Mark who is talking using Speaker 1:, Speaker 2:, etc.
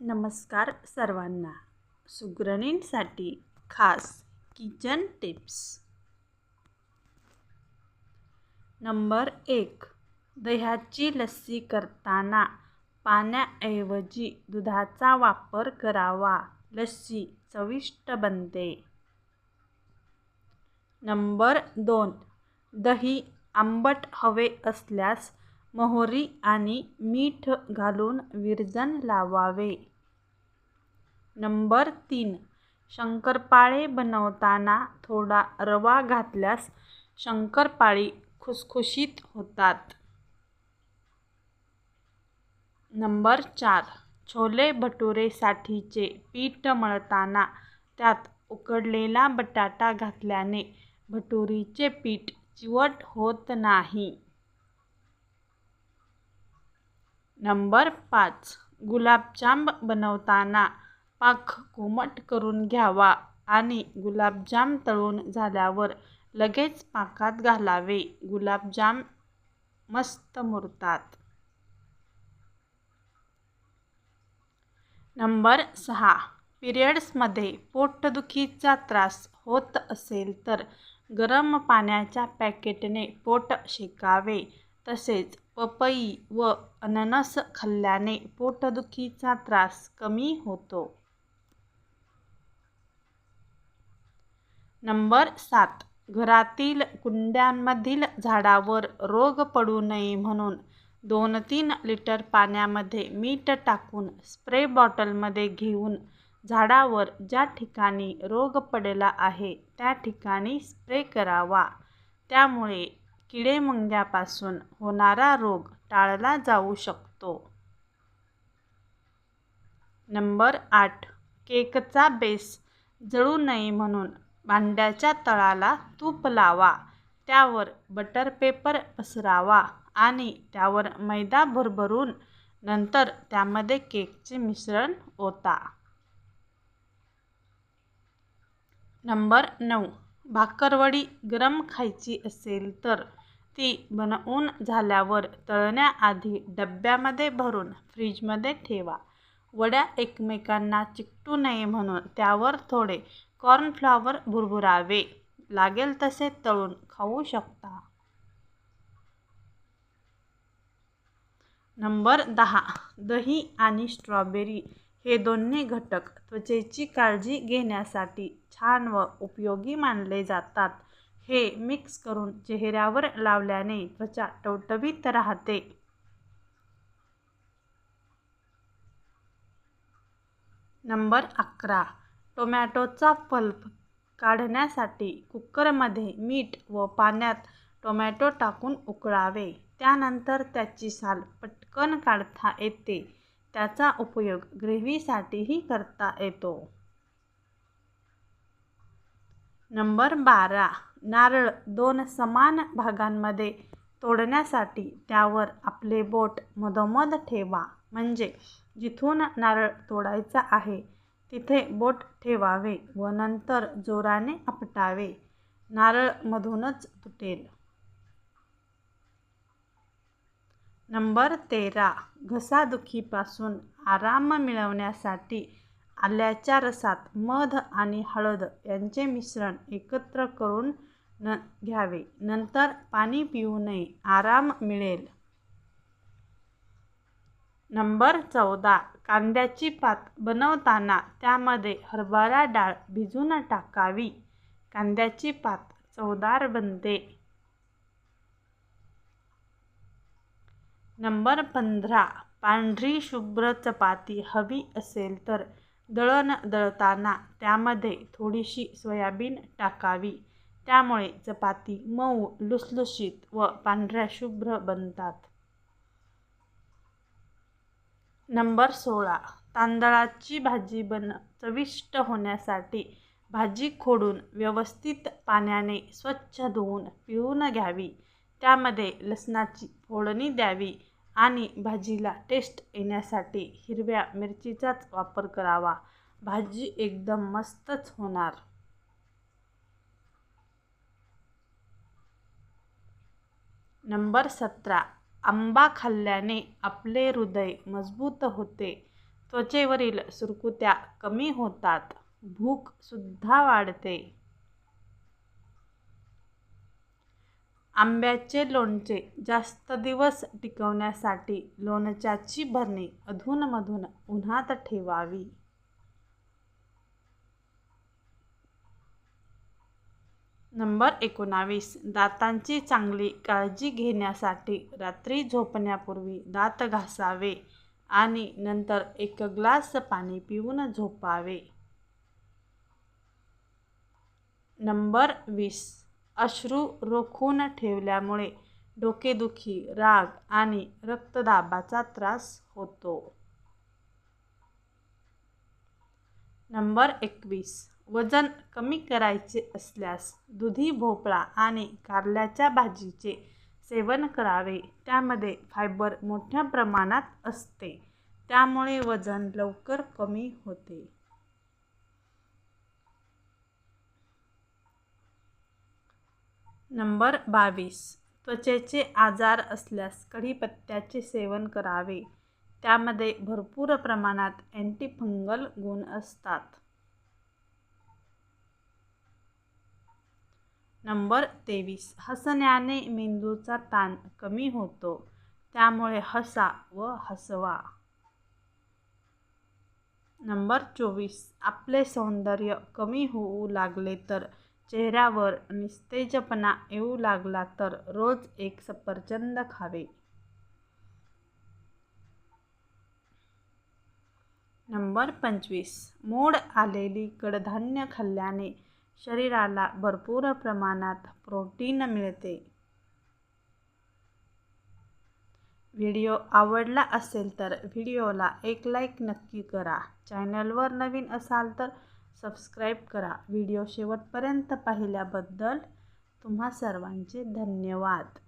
Speaker 1: नमस्कार सर्वांना. सुगरणींसाठी खास किचन टिप्स. नंबर एक दह्याची लस्सी करताना पाण्याऐवजी दुधाचा वापर करावा. लस्सी चविष्ट बनते. नंबर दोन दही आंबट हवे असल्यास मोहरी आणि मीठ घालून विरजण लावावे. नंबर तीन. शंकरपाळे बनवताना थोडा रवा घातल्यास शंकरपाळी खुसखुशीत होतात. नंबर चार. छोले भटुरेसाठीचे पीठ मळताना त्यात उकडलेला बटाटा घातल्याने भटुरीचे पीठ चिवट होत नाही. नंबर पाच. गुलाबजाम बनवताना पाक कोमट करून घ्यावा आणि गुलाबजाम तळून झाल्यावर लगेच पाकात घालावे. गुलाबजाम मस्त मुरतात. नंबर सहा. पिरियड्समध्ये पोटदुखीचा त्रास होत असेल तर गरम पाण्याच्या पॅकेटने पोट शेकावे. तसेच पपई व अननस खाल्ल्याने पोटदुखीचा त्रास कमी होतो. नंबर सात. घरातील कुंड्यांमधील झाडावर रोग पडू नये म्हणून दोन तीन लिटर पाण्यामध्ये मीठ टाकून स्प्रे बॉटलमध्ये घेऊन झाडावर ज्या ठिकाणी रोग पडला आहे त्या ठिकाणी स्प्रे करावा. त्यामुळे किडेमुंग्यापासून होणारा रोग टाळला जाऊ शकतो. नंबर आठ. केकचा बेस जळू नये म्हणून भांड्याच्या तळाला तूप लावा. त्यावर बटर पेपर पसरावा आणि त्यावर मैदा भरभरून नंतर त्यामध्ये केकचे मिश्रण ओता. नंबर नऊ. भाकरवडी गरम खायची असेल तर ती बनवून झाल्यावर तळण्याआधी डब्यामध्ये भरून फ्रीजमध्ये ठेवा. वड्या एकमेकांना चिकटू नये म्हणून त्यावर थोडे कॉर्नफ्लॉवर भुरभुरावे. लागेल तसे तळून खाऊ शकता. नंबर दहा. दही आणि स्ट्रॉबेरी हे दोन्ही घटक त्वचेची काळजी घेण्यासाठी छान व उपयोगी मानले जातात. हे मिक्स करून चेहऱ्यावर लावल्याने त्वचा टवटवीत राहते. नंबर अकरा. टोमॅटोचा पल्प काढण्यासाठी कुकरमध्ये मीठ व पाण्यात टोमॅटो टाकून उकळावे. त्यानंतर त्याची साल पटकन काढता येते. त्याचा उपयोग ग्रेव्हीसाठीही करता येतो. नंबर बारा. नारळ दोन समान भागांमध्ये तोडण्यासाठी त्यावर आपले बोट मधोमध ठेवा. म्हणजे जिथून नारळ तोडायचा आहे तिथे बोट ठेवावे व नंतर जोराने आपटावे. नारळ मधूनच तुटेल. नंबर तेरा. घसादुखीपासून आराम मिळवण्यासाठी आल्याच्या रसात मध आणि हळद यांचे मिश्रण एकत्र करून न घ्यावे. नंतर पाणी पिऊ नये. आराम मिळेल. नंबर चौदा. कांद्याची पात बनवताना त्यामध्ये हरभरा डाळ भिजून टाकावी. कांद्याची पात चवदार बनते. नंबर पंधरा. पांढरी शुभ्र चपाती हवी असेल तर दळण दळताना त्यामध्ये थोडीशी सोयाबीन टाकावी. त्यामुळे चपाती मऊ लुसलुशीत व पांढऱ्या शुभ्र बनतात. नंबर सोळा. तांदळाची भाजी बन चविष्ट होण्यासाठी भाजी खोडून व्यवस्थित पाण्याने स्वच्छ धुवून पिळून घ्यावी. त्यामध्ये लसणाची फोडणी द्यावी. आणि भाजीला टेस्ट येण्यासाठी हिरव्या मिरचीचाच वापर करावा. भाजी एकदम मस्तच होणार. नंबर सतरा. आंबा खाल्ल्याने आपले हृदय मजबूत होते. त्वचेवरील सुरकुत्या कमी होतात. भूकसुद्धा वाढते. आंब्याचे लोणचे जास्त दिवस टिकवण्यासाठी लोणच्याची भरणी अधूनमधून उन्हात ठेवावी. नंबर एकोणावीस. दातांची चांगली काळजी घेण्यासाठी रात्री झोपण्यापूर्वी दात घासावे आणि नंतर एक ग्लास पाणी पिऊन झोपावे. नंबर वीस. अश्रू रोखून ठेवल्यामुळे डोकेदुखी राग आणि रक्तदाबाचा त्रास होतो. नंबर एकवीस. वजन कमी करायचे असल्यास दुधी भोपळा आणि कारल्याच्या भाजीचे सेवन करावे. त्यामध्ये फायबर मोठ्या प्रमाणात असते. त्यामुळे वजन लवकर कमी होते. नंबर बावीस. त्वचेचे आजार असल्यास कढीपत्त्याचे सेवन करावे. त्यामध्ये भरपूर प्रमाणात अँटीफंगल गुण असतात. नंबर तेवीस. हसण्याने मेंदूचा ताण कमी होतो. त्यामुळे हसा व हसवा. नंबर चोवीस. आपले सौंदर्य कमी होऊ लागले तर चेहऱ्यावर निस्तेजपणा येऊ लागला तर रोज एक सफरचंद खावे. नंबर पंचवीस. मोड आलेली कडधान्य खाल्ल्याने शरीराला भरपूर प्रमाणात प्रोटीन मिळते. व्हिडिओ आवडला असेल तर व्हिडिओला एक लाईक नक्की करा. चॅनलवर नवीन असाल तर सबस्क्राईब करा. व्हिडिओ शेवटपर्यंत पाहिल्याबद्दल तुम्हा सर्वांचे धन्यवाद.